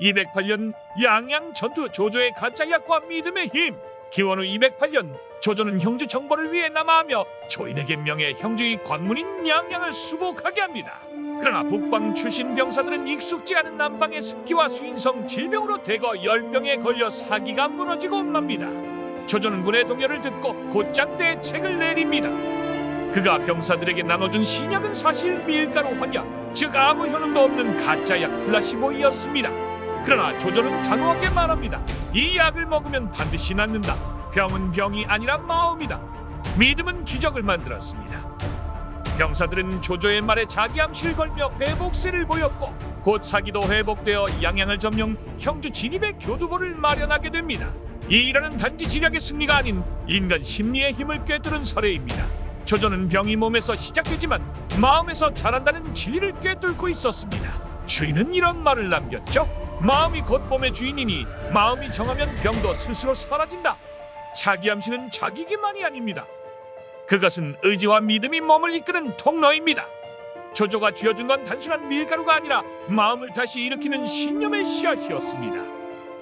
208년 양양 전투 조조의 가짜약과 믿음의 힘 기원 후 208년 조조는 형주 정벌을 위해 남아하며 조인에게 명예 형주의 관문인 양양을 수복하게 합니다. 그러나 북방 출신 병사들은 익숙지 않은 남방의 습기와 수인성 질병으로 대거 열병에 걸려 사기가 무너지고 맙니다. 조조는 군의 동요를 듣고 곧장 대책을 내립니다. 그가 병사들에게 나눠준 신약은 사실 밀가루 환약, 즉 아무 효능도 없는 가짜약 플라시보이었습니다. 그러나 조조는 단호하게 말합니다. 이 약을 먹으면 반드시 낫는다. 병은 병이 아니라 마음이다. 믿음은 기적을 만들었습니다. 병사들은 조조의 말에 자기 암시를 걸며 회복세를 보였고 곧 사기도 회복되어 양양을 점령 형주 진입의 교두보를 마련하게 됩니다. 이 일화는 단지 지략의 승리가 아닌 인간 심리의 힘을 꿰뚫은 사례입니다. 조조는 병이 몸에서 시작되지만 마음에서 자란다는 진리를 꿰뚫고 있었습니다. 주인은 이런 말을 남겼죠. 마음이 곧 몸의 주인이니 마음이 정하면 병도 스스로 사라진다. 자기 암시는 자기 기만이 아닙니다. 그것은 의지와 믿음이 몸을 이끄는 통로입니다. 조조가 쥐어준 건 단순한 밀가루가 아니라 마음을 다시 일으키는 신념의 씨앗이었습니다.